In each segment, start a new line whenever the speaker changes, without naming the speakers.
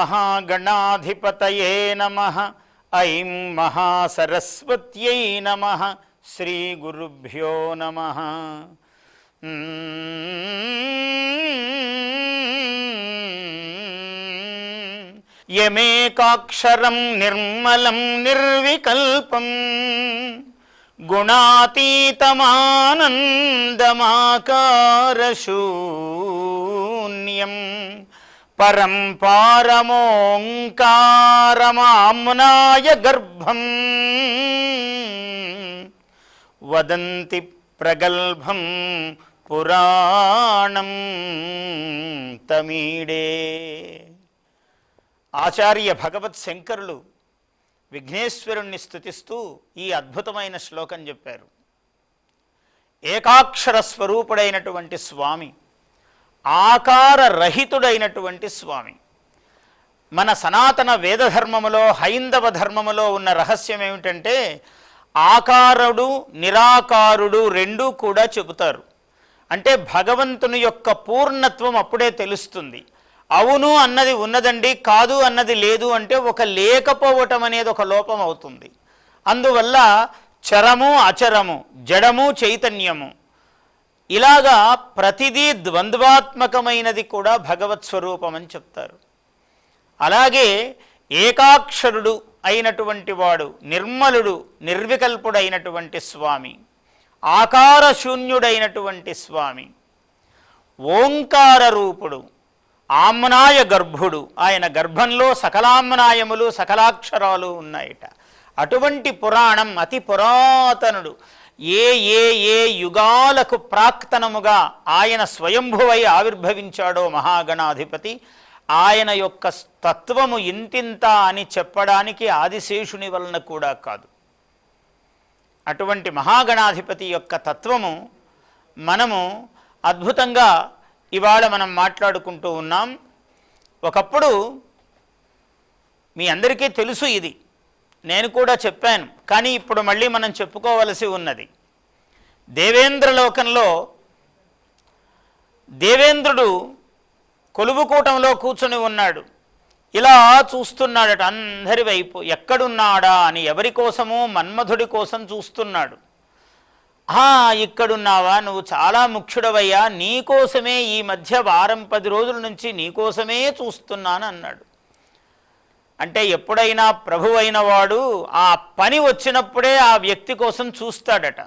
మహాగణాధిపతయే నమ. ఐం మహాసరస్వత్యై నమ. శ్రీ గురుభ్యో నమ. యమేకాక్షరం నిర్మలం నిర్వికల్పం. గుణాతీతమానందమాకారశూన్యం. పరంపారమోంకారమామ్నాయ గర్భం. వదంతి ప్రగల్భం పురాణం తమీడే. ఆచార్య భగవత్ శంకరులు విఘ్నేశ్వరుణ్ణి స్థుతిస్తూ ఈ అద్భుతమైన శ్లోకం చెప్పారు. ఏకాక్షర స్వరూపుడైనటువంటి స్వామి ఆకార రహితుడైనటువంటి స్వామి. మన సనాతన వేదధర్మములో హైందవ ధర్మములో ఉన్న రహస్యం ఏమిటంటే ఆకారుడు నిరాకారుడు రెండూ కూడా చెబుతారు. అంటే భగవంతుని యొక్క పూర్ణత్వం అప్పుడే తెలుస్తుంది. అవును అన్నది ఉన్నదండి కాదు అన్నది లేదు అంటే ఒక లేకపోవటం అనేది ఒక లోపం అవుతుంది. అందువల్ల చరము అచరము జడము చైతన్యము ఇలాగా ప్రతిదీ ద్వంద్వాత్మకమైనది కూడా భగవత్ స్వరూపం అని చెప్తారు. అలాగే ఏకాక్షరుడు అయినటువంటి వాడు నిర్మలుడు నిర్వికల్పుడైనటువంటి స్వామి ఆకారశూన్యుడైనటువంటి స్వామి ఓంకార రూపుడు ఆమ్నాయ గర్భుడు ఆయన గర్భంలో సకలామ్నాయములు సకలాక్షరాలు ఉన్నాయట. అటువంటి పురాణం అతి పురాతనుడు ఏ ఏ ఏ యుగాలకు ప్రాక్తనముగా ఆయన స్వయంభువై ఆవిర్భవించాడో మహాగణాధిపతి ఆయన యొక్క తత్వము ఇంతింత అని చెప్పడానికి ఆదిశేషుని వలన కూడా కాదు. అటువంటి మహాగణాధిపతి యొక్క తత్వము మనము అద్భుతంగా ఇవాళ మనం మాట్లాడుకుంటూ ఉన్నాం. ఒకప్పుడు మీ అందరికీ తెలుసు ఇది. నేను కూడా చెప్పాను కానీ ఇప్పుడు మళ్ళీ మనం చెప్పుకోవలసి ఉన్నది. దేవేంద్రలోకంలో దేవేంద్రుడు కొలువుకూటంలో కూర్చొని ఉన్నాడు. ఇలా చూస్తున్నాడట అందరి వైపు ఎక్కడున్నాడా అని ఎవరి కోసమో మన్మధుడి కోసం చూస్తున్నాడు. ఆ ఇక్కడున్నావా నువ్వు చాలా ముఖ్యుడవయ్యా నీకోసమే ఈ మధ్య వారం పది రోజుల నుంచి నీకోసమే చూస్తున్నాను అన్నాడు అంటే ఎప్పుడైనా ప్రభువైన వాడు ఆ పని వచ్చినప్పుడే ఆ వ్యక్తి కోసం చూస్తాడట.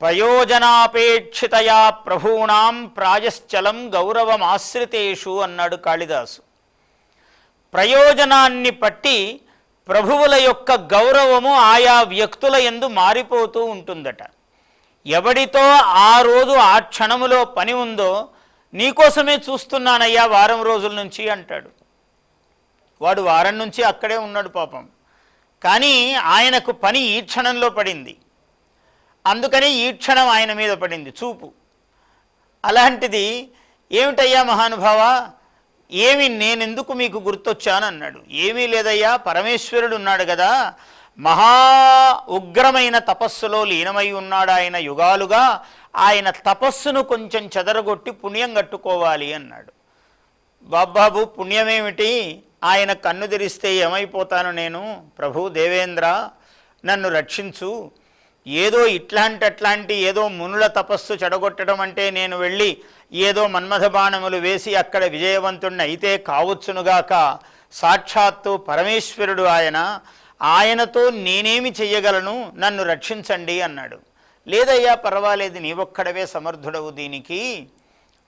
ప్రయోజనాపేక్షితయా ప్రభువుణాం ప్రాయశ్చలం గౌరవమాశ్రితేషు అన్నాడు కాళిదాసు. ప్రయోజనాన్ని పట్టి ప్రభువుల యొక్క గౌరవము ఆయా వ్యక్తుల ఎందు మారిపోతూ ఉంటుందట. ఎవడితో ఆ రోజు ఆ క్షణములో పని ఉందో నీకోసమే చూస్తున్నానయ్యా వారం రోజుల నుంచి అంటాడు. వాడు వారం నుంచి అక్కడే ఉన్నాడు పాపం. కానీ ఆయనకు పని ఈ క్షణంలో పడింది. అందుకని ఈ క్షణం ఆయన మీద పడింది చూపు. అలాంటిది ఏమిటయ్యా మహానుభావ? ఏమి నేనెందుకు మీకు గుర్తొచ్చాను అన్నాడు ఏమీ లేదయ్యా పరమేశ్వరుడు ఉన్నాడు కదా. మహా ఉగ్రమైన తపస్సులో లీనమై ఉన్నాడు ఆయన యుగాలుగా. ఆయన తపస్సును కొంచెం చెదరగొట్టి పుణ్యం కట్టుకోవాలి అన్నాడు. బాబాబు పుణ్యమేమిటి? ఆయన కన్ను తెరిస్తే ఏమైపోతాను నేను? ప్రభు దేవేంద్ర నన్ను రక్షించు. ఏదో ఇట్లాంటి అట్లాంటి ఏదో మునుల తపస్సు చెడగొట్టడం అంటే నేను వెళ్ళి ఏదో మన్మథ బాణములు వేసి అక్కడ విజయవంతుణ్ణి అయితే కావచ్చునుగాక సాక్షాత్తు పరమేశ్వరుడు ఆయన. ఆయనతో నేనేమి చెయ్యగలను? నన్ను రక్షించండి అన్నాడు. లేదయ్యా పర్వాలేదు నీవొక్కడవే సమర్థుడవు దీనికి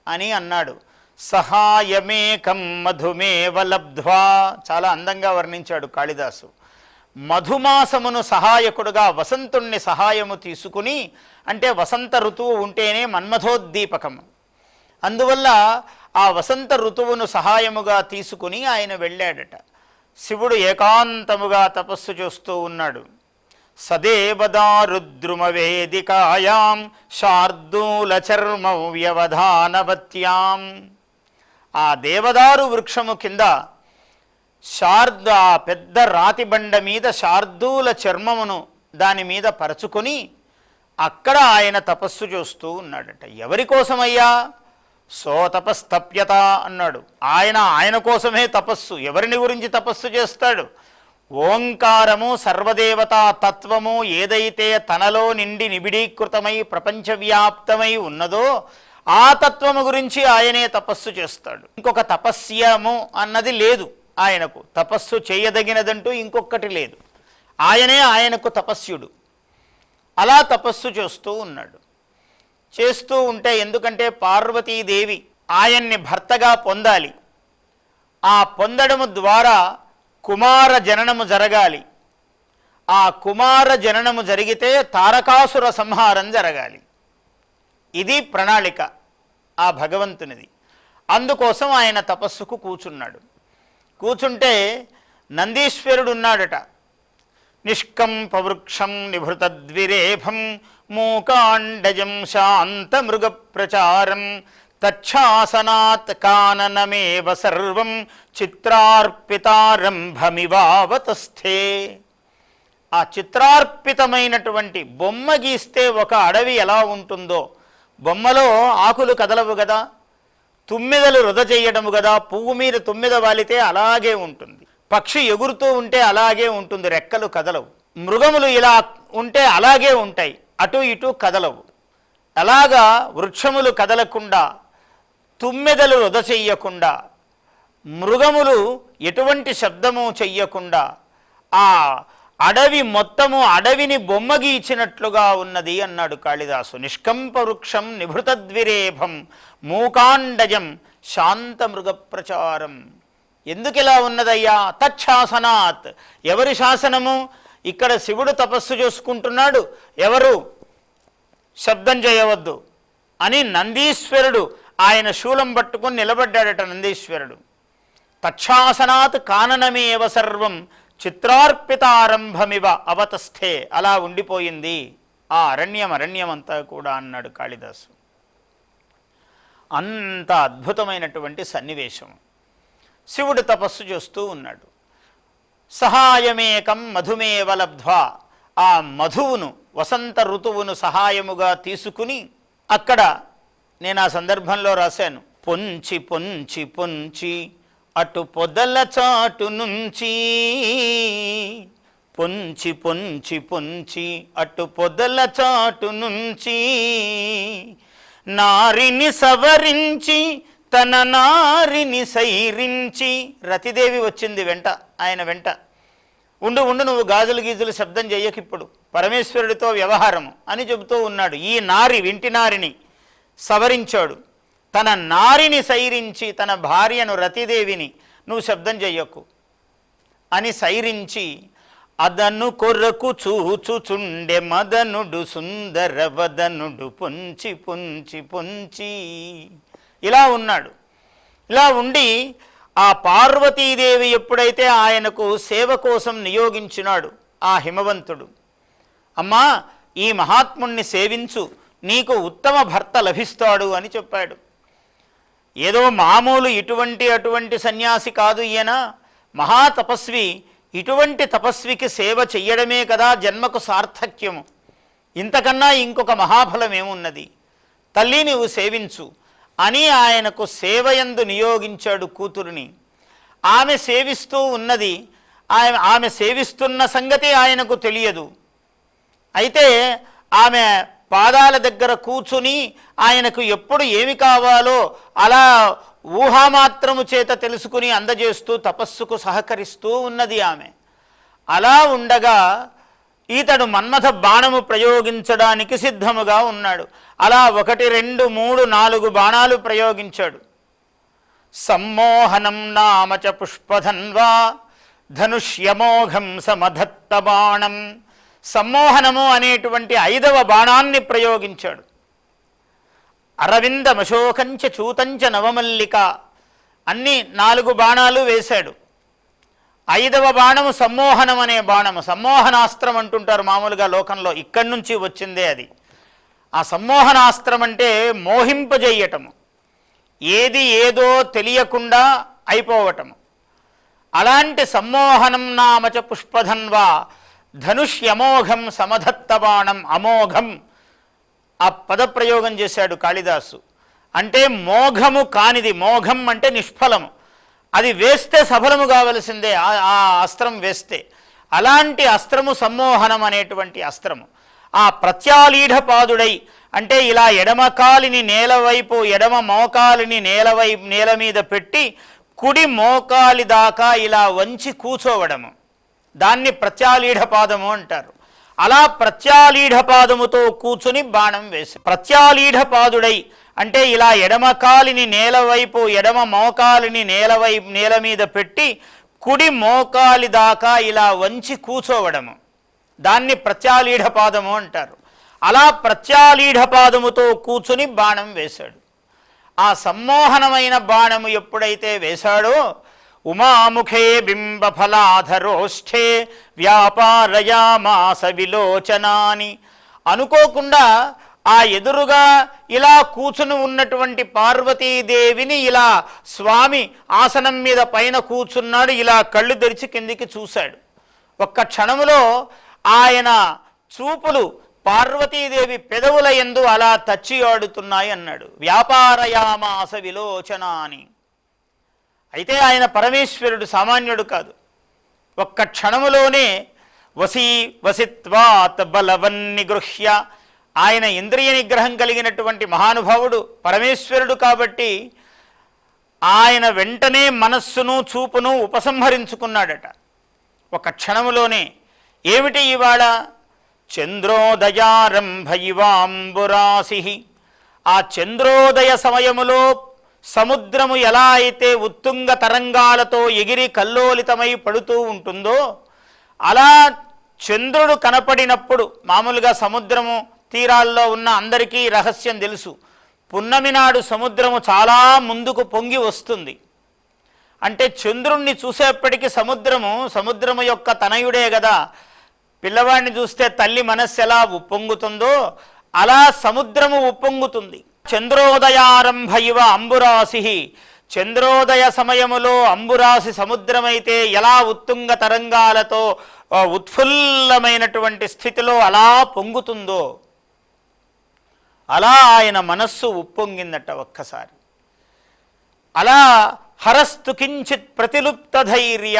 అని అన్నాడు. సహాయమేకం మధుమేవ లబ్ధ్వా. చాలా అందంగా వర్ణించాడు కాళిదాసు. మధుమాసమును సహాయకుడుగా వసంతుణ్ణి సహాయము తీసుకుని అంటే వసంత ఋతువు ఉంటేనే మన్మథోద్దీపకము అందువల్ల ఆ వసంత ఋతువును సహాయముగా తీసుకుని ఆయన వెళ్ళాడట. శివుడు ఏకాంతముగా తపస్సు చేస్తూ ఉన్నాడు. సదేవదారుద్రుమ వేదికాయాం శార్దూల చర్మ వ్యవధానవత్యాం ఆ దేవదారు వృక్షము కింద శార్ద ఆ పెద్ద రాతి బండ మీద శార్దూల చర్మమును దాని మీద పరచుకొని అక్కడ ఆయన తపస్సు చేస్తూ ఉన్నాడట. ఎవరి కోసమయ్యా? సో తపస్తప్యత అన్నాడు. ఆయన ఆయన కోసమే తపస్సు. ఎవరిని గురించి తపస్సు చేస్తాడు? ఓంకారము సర్వదేవతా తత్వము ఏదైతే తనలో నిండి నిబిడీకృతమై ప్రపంచవ్యాప్తమై ఉన్నదో ఆ తత్వము గురించి ఆయనే తపస్సు చేస్తాడు. ఇంకొక తపస్యము అన్నది లేదు ఆయనకు. తపస్సు చేయదగినదంటూ ఇంకొకటి లేదు. ఆయనే ఆయనకు తపస్యుడు అలా తపస్సు చేస్తూ ఉన్నాడు. చేస్తూ ఉంటే ఎందుకంటే పార్వతీదేవి ఆయన్ని భర్తగా పొందాలి. ఆ పొందడము ద్వారా కుమార జననము జరగాలి. ఆ కుమార జననము జరిగితే తారకాసుర సంహారం జరగాలి. ఇది ప్రణాళిక. ఆ భగవంతునిది. అందుకోసం ఆయన తపస్సుకు కూచున్నాడు. కూచుంటే నందీశ్వరుడు ఉన్నాడట నిష్కంపవృక్షం నిభృతద్విరేభం మూకాండజం శాంతమృగప్రచారం తచ్ఛాసనాత్ కాననమేవ సర్వం చిత్రార్పితారంభమివావతస్థే. ఆ చిత్రార్పితమైనటువంటి బొమ్మ గీస్తే ఒక అడవి ఎలా ఉంటుందో బొమ్మలో ఆకులు కదలవు కదా తుమ్మిదలు వృధ చెయ్యడము కదా పువ్వు మీద తుమ్మిద వాలితే అలాగే ఉంటుంది. పక్షి ఎగురుతూ ఉంటే అలాగే ఉంటుంది రెక్కలు కదలవు. మృగములు ఇలా ఉంటే అలాగే ఉంటాయి అటు ఇటు కదలవు. అలాగా వృక్షములు కదలకుండా తుమ్మెదలు వృధ చెయ్యకుండా మృగములు ఎటువంటి శబ్దము చెయ్యకుండా ఆ అడవి మొత్తము అడవిని బొమ్మ గీచినట్లుగా ఉన్నది అన్నాడు కాళిదాసు. నిష్కంప వృక్షం నిభృతద్విరేభం మూకాండజం శాంత మృగ ప్రచారం ఎందుకు ఇలా ఉన్నదయ్యా? తచ్ఛాసనాత్. ఎవరి శాసనము? ఇక్కడ శివుడు తపస్సు చేసుకుంటున్నాడు. ఎవరు? శబ్దం చేయవద్దు. అని నందీశ్వరుడు ఆయన శూలం పట్టుకుని నిలబడ్డాడట నందీశ్వరుడు. తచ్ఛాసనాత్ కాననమేవ సర్వం చిత్రార్పితారంభమివ అవతస్థే. అలా ఉండిపోయింది. ఆ అరణ్యం అరణ్యమంతా కూడా అన్నాడు కాళిదాసు. అంత అద్భుతమైనటువంటి సన్నివేశం. శివుడు తపస్సు చేస్తూ ఉన్నాడు. సహాయమేకం మధుమేవ లబ్ధ్వా. ఆ మధువును వసంత ఋతువును సహాయముగా తీసుకుని అక్కడ నేను ఆ సందర్భంలో రాశాను. పొంచి పొంచి పొంచి. అటు పొదల చాటు నుంచి పొంచి పొంచి పొంచి అటు పొదల చాటు నుంచి నారిని సవరించి తన నారిని సైరించి రతిదేవి వచ్చింది వెంట ఆయన వెంట. ఉండు ఉండు నువ్వు గాజులు గీజులు శబ్దం చెయ్యకిప్పుడు పరమేశ్వరుడితో వ్యవహారము అని చెబుతూ ఉన్నాడు. ఈ నారి వింటి నారిని సవరించాడు. తన నారిని సైరించి తన భార్యను రతిదేవిని నువ్వు శబ్దం చెయ్యకు అని సైరించి అదను కొరకు చూచుచుండె మదనుడు సుందరవదనుడు పొంచి పొంచి పొంచి ఇలా ఉన్నాడు. ఇలా ఉండి ఆ పార్వతీదేవి ఎప్పుడైతే ఆయనకు సేవ కోసం నియోగించినాడు ఆ హిమవంతుడు అమ్మా ఈ మహాత్ముణ్ణి సేవించు నీకు ఉత్తమ భర్త లభిస్తాడు అని చెప్పాడు. ఏదో మామూలు ఇటువంటి అటువంటి సన్యాసి కాదు ఈయన. మహాతపస్వి ఇటువంటి తపస్వికి సేవ చెయ్యడమే కదా జన్మకు సార్థక్యము. ఇంతకన్నా ఇంకొక మహాఫలం ఏమున్నది? తల్లి నీవు సేవించు. అని ఆయనకు సేవయందు నియోగించాడు కూతురుని. ఆమె సేవిస్తూ ఉన్నది ఆమె ఆమె సేవిస్తున్న సంగతి ఆయనకు తెలియదు. అయితే ఆమె పాదాల దగ్గర కూర్చుని ఆయనకు ఎప్పుడు ఏమి కావాలో అలా ఊహామాత్రము చేత తెలుసుకుని అందజేస్తూ తపస్సుకు సహకరిస్తూ ఉన్నది ఆమె. అలా ఉండగా ఈతడు మన్మథ బాణము ప్రయోగించడానికి సిద్ధముగా ఉన్నాడు. అలా ఒకటి రెండు మూడు నాలుగు బాణాలు ప్రయోగించాడు. సమ్మోహనం నామచ పుష్పధన్వా ధనుష్యమోఘం సమధత్త బాణం. సమ్మోహనము అనేటువంటి ఐదవ బాణాన్ని ప్రయోగించాడు. అరవింద మశోకంచ చూతంచ నవమల్లిక అన్ని నాలుగు బాణాలు వేశాడు. ఐదవ బాణము సమ్మోహనం అనే బాణము. సమ్మోహనాస్త్రం అంటుంటారు మామూలుగా లోకంలో ఇక్కడి నుంచి వచ్చిందే అది. ఆ సమ్మోహనాస్త్రం అంటే మోహింపజేయటము. ఏది ఏదో తెలియకుండా అయిపోవటము. అలాంటి సమ్మోహనం నామచ పుష్పధన్వా ధనుష్యమోఘం సమధత్తబాణం అమోఘం. ఆ పదప్రయోగం చేశాడు కాళిదాసు. అంటే మోఘము కానిది మోఘం అంటే నిష్ఫలము. అది వేస్తే సఫలము కావలసిందే ఆ- అస్త్రం వేస్తే. అలాంటి అస్త్రము సమ్మోహనం అనేటువంటి అస్త్రము. ఆ ప్రత్యాలీఢపాదుడై అంటే ఇలా ఎడమకాలిని నేలవైపు ఎడమ మోకాలిని నేలవై నేల మీద పెట్టి కుడి మోకాలి దాకా ఇలా వంచి కూచోవడము. దాన్ని ప్రత్యాలీఢపాదము అంటారు. అలా ప్రత్యాలీఢపాదముతో కూర్చుని బాణం వేసి ప్రత్యాలీఢపాదుడై అంటే ఇలా ఎడమ కాలిని నేల వైపు ఎడమ మోకాలిని నేలవైపు నేల మీద పెట్టి కుడి మోకాలి దాకా ఇలా వంచి కూచోవడము దాన్ని ప్రత్యాలీఢపాదము అంటారు. అలా ప్రత్యాలీఢపాదముతో కూర్చుని బాణం వేశాడు. ఆ సమ్మోహనమైన బాణము ఎప్పుడైతే వేశాడో ఉమాముఖే బింబఫలాధరోష్ఠే వ్యాపారయామాస విలోచనాని. అనుకోకుండా ఆ ఎదురుగా ఇలా కూర్చుని ఉన్నటువంటి పార్వతీదేవిని ఇలా స్వామి ఆసనం మీద పైన కూర్చున్నాడు ఇలా కళ్ళు తెరిచి కిందికి చూశాడు. ఒక్క క్షణములో ఆయన చూపులు పార్వతీదేవి పెదవుల ఎందు అలా తచ్చియాడుతున్నాయి అన్నాడు. వ్యాపారయామాస విలోచన అని అయితే ఆయన పరమేశ్వరుడు సామాన్యుడు కాదు. ఒక్క క్షణములోనే వసీ వసిత్వాత్ బలవన్నిగృహ్య ఆయన ఇంద్రియ నిగ్రహం కలిగినటువంటి మహానుభావుడు పరమేశ్వరుడు కాబట్టి ఆయన వెంటనే మనస్సును చూపును ఉపసంహరించుకున్నాడట. ఒక క్షణములోనే ఏమిటి ఇవాళ? చంద్రోదయారంభ ఇవాంబురాసి ఆ చంద్రోదయ సమయములో సముద్రము ఎలా అయితే ఉత్తుంగ తరంగాలతో ఎగిరి కల్లోలితమై పడుతూ ఉంటుందో అలా చంద్రుడు కనపడినప్పుడు మామూలుగా సముద్రము తీరాల్లో ఉన్న అందరికీ రహస్యం తెలుసు. పున్నమి నాడు సముద్రము చాలా ముందుకు పొంగి వస్తుంది. అంటే చంద్రుణ్ణి చూసేప్పటికీ సముద్రము సముద్రము యొక్క తనయుడే కదా పిల్లవాడిని చూస్తే తల్లి మనస్సు ఎలా ఉప్పొంగుతుందో అలా సముద్రము ఉప్పొంగుతుంది. చంద్రోదయారంభ ఇవ అంబురాసి చంద్రోదయ సమయములో అంబురాసి సముద్రమైతే ఎలా ఉత్తుంగ తరంగాలతో ఉత్ఫుల్లమైనటువంటి స్థితిలో అలా పొంగుతుందో అలా ఆయన మనస్సు ఉప్పొంగిందట ఒక్కసారి. అలా హరస్తు కించిత్ ప్రతిలుప్త ధైర్య.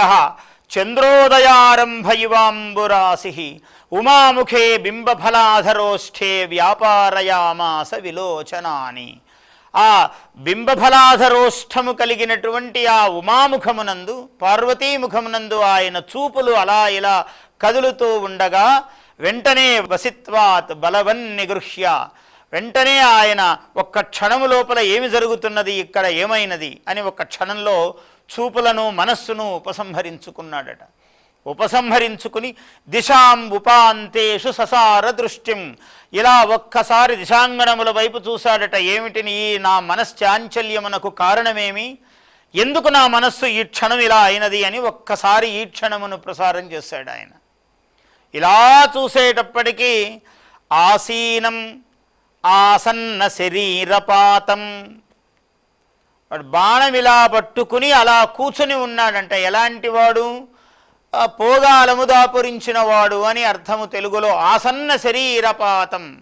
చంద్రోదయారంభ ఇవాంబురాసి ఉమాముఖే బింబఫలాధరోష్ఠే వ్యాపారయామాస విలోచనాని. ఆ బింబఫలాధరోష్ఠము కలిగినటువంటి ఆ ఉమాముఖమునందు పార్వతీముఖమునందు ఆయన చూపులు అలా ఇలా కదులుతూ ఉండగా వెంటనే వసిత్వాత్ బలవన్ నిగృహ్య. వెంటనే ఆయన ఒక్క క్షణము లోపల ఏమి జరుగుతున్నది ఇక్కడ ఏమైనది అని ఒక క్షణంలో చూపులను మనస్సును ఉపసంహరించుకున్నాడట. ఉపసంహరించుకుని దిశాం ఉపాంతేషు ససార దృష్టిం ఇలా ఒక్కసారి దిశాంగణముల వైపు చూశాడట. ఏమిటి నీ నా మనశ్చాంచల్యమునకు కారణమేమి? ఎందుకు నా మనస్సు ఈ క్షణం ఇలా అయినది అని ఒక్కసారి ఈ క్షణమును ప్రసారం చేశాడు ఆయన. ఇలా చూసేటప్పటికీ ఆసీనం ఆసన్న శరీరపాతం. వాడు బాణం ఇలా పట్టుకుని అలా కూర్చుని ఉన్నాడంట. ఎలాంటి వాడు? పోగాలము దాపురించిన వాడు అని అర్థము తెలుగులో. ఆసన్న శరీరపాతం.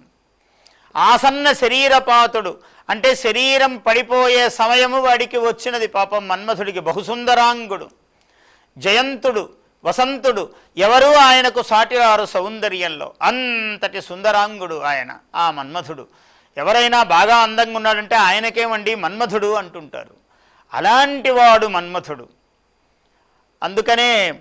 ఆసన్న శరీరపాతుడు. అంటే శరీరం పడిపోయే సమయము వాడికి వచ్చినది పాపం మన్మథుడికి బహుసుందరాంగుడు. జయంతుడు వసంతుడు ఎవరూ ఆయనకు సాటిరారు సౌందర్యంలో. అంతటి సుందరాంగుడు ఆయన ఆ మన్మథుడు ఎవరైనా బాగా అందంగా ఉన్నాడంటే ఆయనకేమండి మన్మథుడు అంటుంటారు. అలాంటి వాడు మన్మథుడు అందుకనే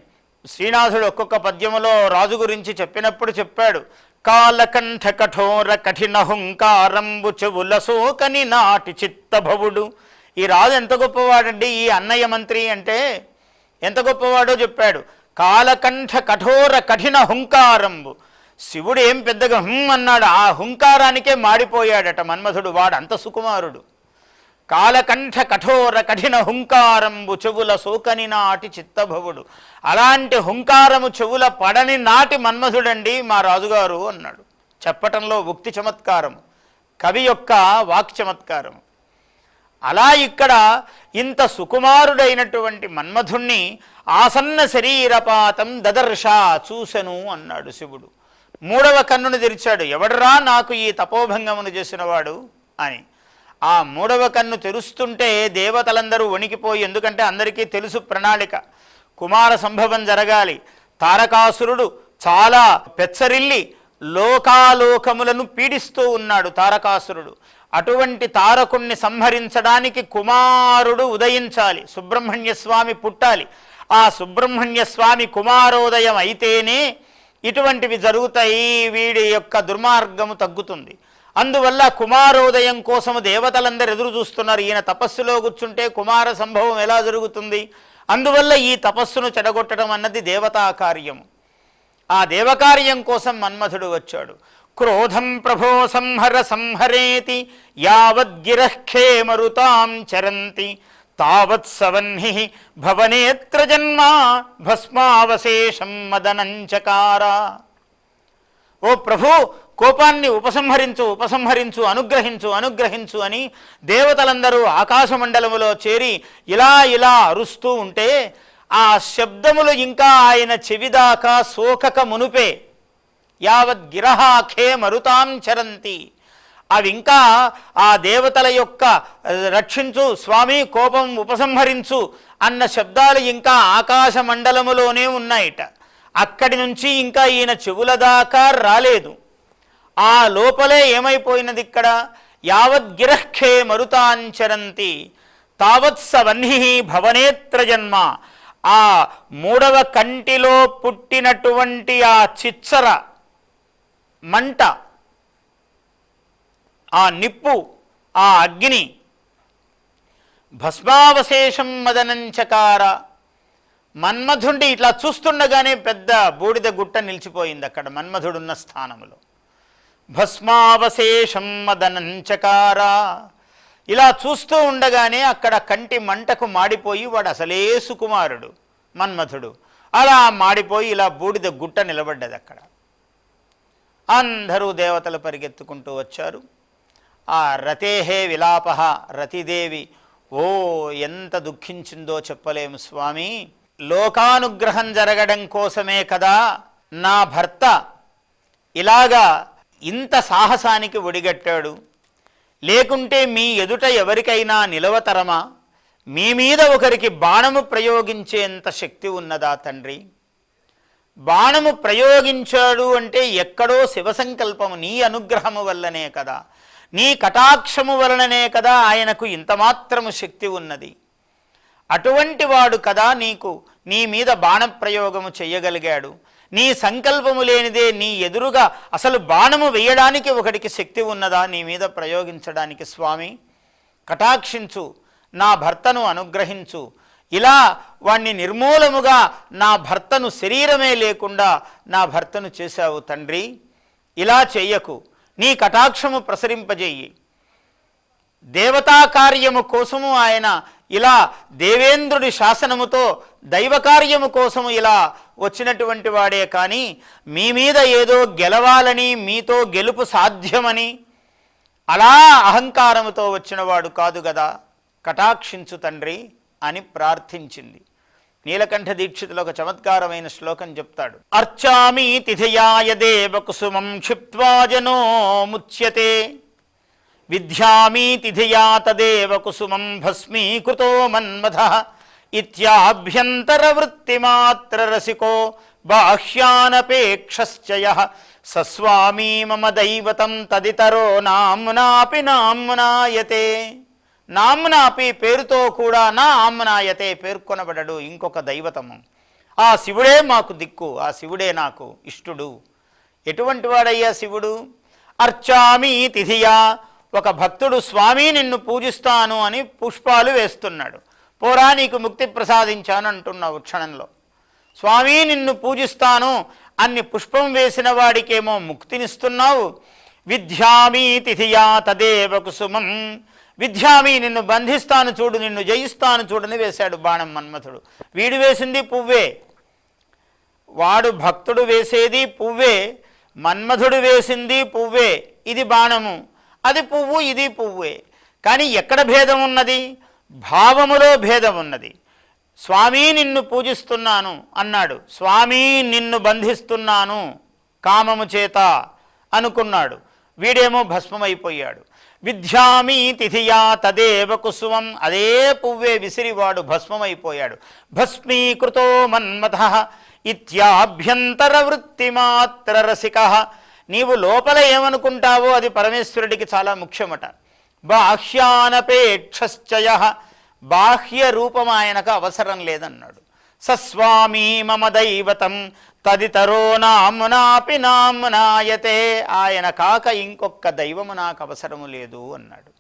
శ్రీనాథుడు ఒక్కొక్క పద్యములో రాజు గురించి చెప్పినప్పుడు చెప్పాడు కాలకంఠ కఠోర కఠిన హుంకారంబు చెవుల సోకని నాటి చిత్తభవుడు. ఈ రాజు ఎంత గొప్పవాడండి? ఈ అన్నయ్య మంత్రి అంటే ఎంత గొప్పవాడో చెప్పాడు కాలకంఠ కఠోర కఠిన హుంకారంబు. శివుడు ఏం పెద్దగా హుం అన్నాడు ఆ హుంకారానికే మాడిపోయాడట మన్మథుడు వాడు అంత సుకుమారుడు. కాలకంఠ కఠోర కఠిన హుంకారంబు చెవుల సోకని నాటి చిత్తభవుడు. అలాంటి హుంకారము చెవుల పడని నాటి మన్మధుడండి మా రాజుగారు అన్నాడు. చెప్పటంలో ఉక్తి చమత్కారం కవి యొక్క వాక్ చమత్కారము. అలా ఇక్కడ ఇంత సుకుమారుడైనటువంటి మన్మధుణ్ణి ఆసన్న శరీరపాతం దదర్శ చూసెను అన్నాడు శివుడు. మూడవ కన్నును తెరిచాడు. ఎవడరా నాకు ఈ తపోభంగమును చేసినవాడు? అని. ఆ మూడవ కన్ను తెరుస్తుంటే దేవతలందరూ వణికిపోయి ఎందుకంటే అందరికీ తెలుసు ప్రణాళిక. కుమార సంభవం జరగాలి. తారకాసురుడు చాలా పెచ్చరిల్లి లోకాలోకములను పీడిస్తూ ఉన్నాడు తారకాసురుడు. అటువంటి తారకుణ్ణి సంహరించడానికి కుమారుడు ఉదయించాలి. సుబ్రహ్మణ్య స్వామి పుట్టాలి. ఆ సుబ్రహ్మణ్య స్వామి కుమారోదయం అయితేనే ఇటువంటివి జరుగుతాయి వీడి యొక్క దుర్మార్గము తగ్గుతుంది. అందువల్ల కుమారోదయం కోసము దేవతలందరూ ఎదురు చూస్తున్నారు. ఈయన తపస్సులో కూర్చుంటే కుమార సంభవం ఎలా జరుగుతుంది? అందువల్ల ఈ తపస్సును చెడగొట్టడం అన్నది దేవతా కార్యము. ఆ దేవకార్యం కోసం మన్మథుడు వచ్చాడు. క్రోధం ప్రభో సంహర సంహరేతి యావద్గిరఃఖే మరుతాం చరంతి. తావత్ సవహ్ని భవనేత్ర జన్మ భస్మావశేషం మదనంచకార. ఓ ప్రభు కోపాన్ని ఉపసంహరించు ఉపసంహరించు అనుగ్రహించు అనుగ్రహించు అని దేవతలందరూ ఆకాశమండలములో చేరి ఇలా ఇలా అరుస్తూ ఉంటే ఆ శబ్దములు ఇంకా ఆయన చెవిదాకా సోకక మునుపే. యావద్ గిరహాఖే మరుతాం చరంతి. అవి ఇంకా ఆ దేవతల యొక్క రక్షించు స్వామి కోపం ఉపసంహరించు అన్న శబ్దాలు ఇంకా ఆకాశ మండలములోనే ఉన్నాయిట. అక్కడి నుంచి ఇంకా ఈయన చెవుల దాకా రాలేదు. ఆ లోపలే ఏమైపోయినది ఇక్కడ? యావద్గిరఃఖే మరుతాంచరంతి తావత్ సవహ్ని భవనేత్ర జన్మ. ఆ మూడవ కంటిలో పుట్టినటువంటి ఆ చిచ్చర మంట ఆ నిప్పు ఆ అగ్ని. భస్మావశేషం మదనంచకార. మన్మధుండి ఇట్లా చూస్తుండగానే పెద్ద బూడిద గుట్ట నిలిచిపోయింది అక్కడ మన్మధుడున్న స్థానంలో భస్మావశేషం మదనంచకార. ఇలా చూస్తూ ఉండగానే అక్కడ కంటి మంటకు మాడిపోయి వాడు అసలే సుకుమారుడు మన్మథుడు అలా మాడిపోయి ఇలా బూడిద గుట్ట నిలబడ్డది అక్కడ. అందరూ దేవతలు పరిగెత్తుకుంటూ వచ్చారు. ఆ రతేహే విలాప రతిదేవి. ఓ ఎంత దుఃఖించిందో చెప్పలేము స్వామి. లోకానుగ్రహం జరగడం కోసమే కదా నా భర్త ఇలాగా ఇంత సాహసానికి ఒడిగట్టాడు. లేకుంటే మీ ఎదుట ఎవరికైనా నిలవతరమా? మీ మీద ఒకరికి బాణము ప్రయోగించేంత శక్తి ఉన్నదా తండ్రి? బాణము ప్రయోగించాడు అంటే ఎక్కడో శివ సంకల్పము నీ అనుగ్రహము వల్లనే కదా. నీ కటాక్షము వలననే కదా ఆయనకు ఇంతమాత్రము శక్తి ఉన్నది. అటువంటి వాడు కదా నీకు నీ మీద బాణప్రయోగము చెయ్యగలిగాడు. నీ సంకల్పము లేనిదే నీ ఎదురుగా అసలు బాణము వేయడానికి ఒకడికి శక్తి ఉన్నదా నీ మీద ప్రయోగించడానికి స్వామి? కటాక్షించు నా భర్తను అనుగ్రహించు. ఇలా వాణ్ణి నిర్మూలముగా నా భర్తను శరీరమే లేకుండా నా భర్తను చేశావు తండ్రి. ఇలా చెయ్యకు నీ కటాక్షము ప్రసరింపజేయి. దేవతా కార్యము కోసము ఆయన ఇలా దేవేంద్రుడి శాసనముతో దైవ కార్యము కోసము ఇలా వచ్చినటువంటి వాడే కానీ మీ మీద ఏదో గెలవాలని మీతో గెలుపు సాధ్యమని అలా అహంకారముతో వచ్చినవాడు కాదు గదా. కటాక్షించు తండ్రి అని ప్రార్థించింది. నీలకంఠ దీక్షితులు ఒక చమత్కారమైన శ్లోకం చెప్తాడు. అర్చామి తిథయాయ దేవ కుసుమం క్షిప్వా జనో ముచ్యతే. విద్యామి తిథయా తదేవ కుసుమం భస్మీకృతో మన్మథ. ఇత్యాభ్యంతర వృత్తిమాత్ర రసికో బాహ్యానపేక్షయ సస్వామీ మమ దైవతం తదితరో నామ్నాపి నామ్నాయతే. నామ్నాపి పేరుతో కూడా నా ఆమ్నాయతే పేర్కొనబడడు ఇంకొక దైవతము. ఆ శివుడే మాకు దిక్కు ఆ శివుడే నాకు ఇష్టుడు. ఎటువంటి వాడయ్యా శివుడు? అర్చామి తిథియా ఒక భక్తుడు స్వామి నిన్ను పూజిస్తాను అని పుష్పాలు వేస్తున్నాడు. పోరా నీకు ముక్తి ప్రసాదించాను అంటున్నావు క్షణంలో. స్వామి నిన్ను పూజిస్తాను అన్ని పుష్పం వేసిన వాడికేమో ముక్తినిస్తున్నావు. విద్యామి తిథియా తదేవ కుసుమం విద్యామి నిన్ను బంధిస్తాను చూడు నిన్ను జయిస్తాను చూడని వేశాడు బాణం మన్మథుడు. వీడు వేసింది పువ్వే. వాడు భక్తుడు వేసేది పువ్వే. మన్మథుడు వేసింది పువ్వే. ఇది బాణము. అది పువ్వు ఇది పువ్వే. కానీ ఎక్కడ భేదం ఉన్నది? భావములో భేదం ఉన్నది. స్వామి నిన్ను పూజిస్తున్నాను అన్నాడు. స్వామి నిన్ను బంధిస్తున్నాను కామము చేత అనుకున్నాడు. వీడేమో భస్మమైపోయాడు. విద్యామి తిథియా తదేవ కుసుమం. అదే పువ్వే విసిరివాడు భస్మమైపోయాడు. భస్మీకృతో మన్మథ ఇత్యాభ్యంతర వృత్తిమాత్ర రసిక నీవు లోపల ఏమనుకుంటావో అది పరమేశ్వరుడికి చాలా ముఖ్యమట. బాహ్యానపేక్షశ్చయ. బాహ్య రూపం ఆయనకు అవసరం లేదన్నాడు. సస్వామి మమ దైవతం. తదితరో నామునాపి నామునాయతే. ఆయన కాక ఇంకొక దైవము నాకు అవసరము లేదు అన్నాడు.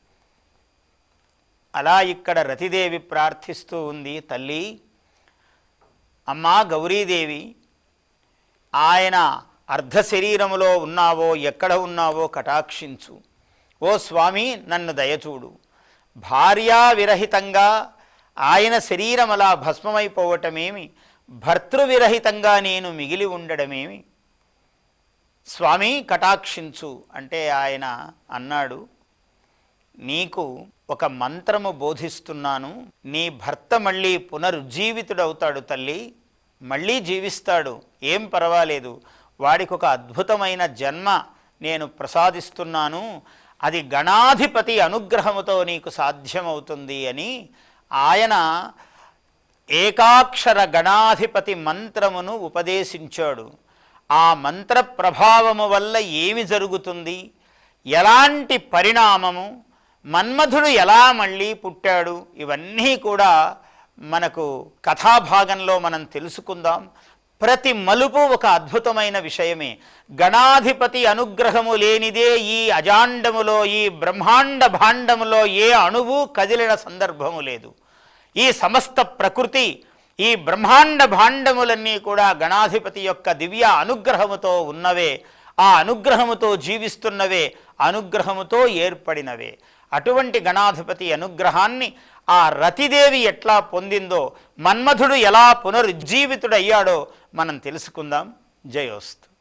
అలా ఇక్కడ రతిదేవి ప్రార్థిస్తూ ఉంది తల్లి అమ్మా గౌరీదేవి ఆయన అర్ధ శరీరములో ఉన్నావో ఎక్కడ ఉన్నావో కటాక్షించు. ఓ స్వామి నన్ను దయచూడు. భార్యా విరహితంగా ఆయన శరీరం అలా భస్మమైపోవటమేమి? భర్తృవిరహితంగా నేను మిగిలి ఉండడమేమి? స్వామి కటాక్షించు అంటే ఆయన అన్నాడు. నీకు ఒక మంత్రము బోధిస్తున్నాను. నీ భర్త మళ్ళీ పునరుజ్జీవితుడవుతాడు తల్లి. మళ్ళీ జీవిస్తాడు. ఏం పర్వాలేదు. వాడికి ఒక అద్భుతమైన జన్మ నేను ప్రసాదిస్తున్నాను. అది గణాధిపతి అనుగ్రహముతో నీకు సాధ్యమవుతుంది అని ఆయన ఏకాక్షర గణాధిపతి మంత్రమును ఉపదేశించాడు. ఆ మంత్ర ప్రభావము వల్ల ఏమి జరుగుతుంది? ఎలాంటి పరిణామము? మన్మధుడు ఎలా మళ్ళీ పుట్టాడు? ఇవన్నీ కూడా మనకు కథాభాగంలో మనం తెలుసుకుందాం. ప్రతి మలుపు ఒక అద్భుతమైన విషయమే. గణాధిపతి అనుగ్రహము లేనిదే ఈ అజాండములో ఈ బ్రహ్మాండ భాండములో ఏ అణువు కదిలిన సందర్భము లేదు. ఈ సమస్త ప్రకృతి ఈ బ్రహ్మాండ భాండములన్నీ కూడా గణాధిపతి యొక్క దివ్య అనుగ్రహముతో ఉన్నవే. ఆ అనుగ్రహముతో జీవిస్తున్నవే అనుగ్రహముతో ఏర్పడినవే. అటువంటి గణాధిపతి అనుగ్రహాన్ని ఆ రతిదేవి ఎట్లా పొందిందో మన్మధుడు ఎలా పునరుజ్జీవితుడయ్యాడో మనం తెలుసుకుందాం. జయోస్తు.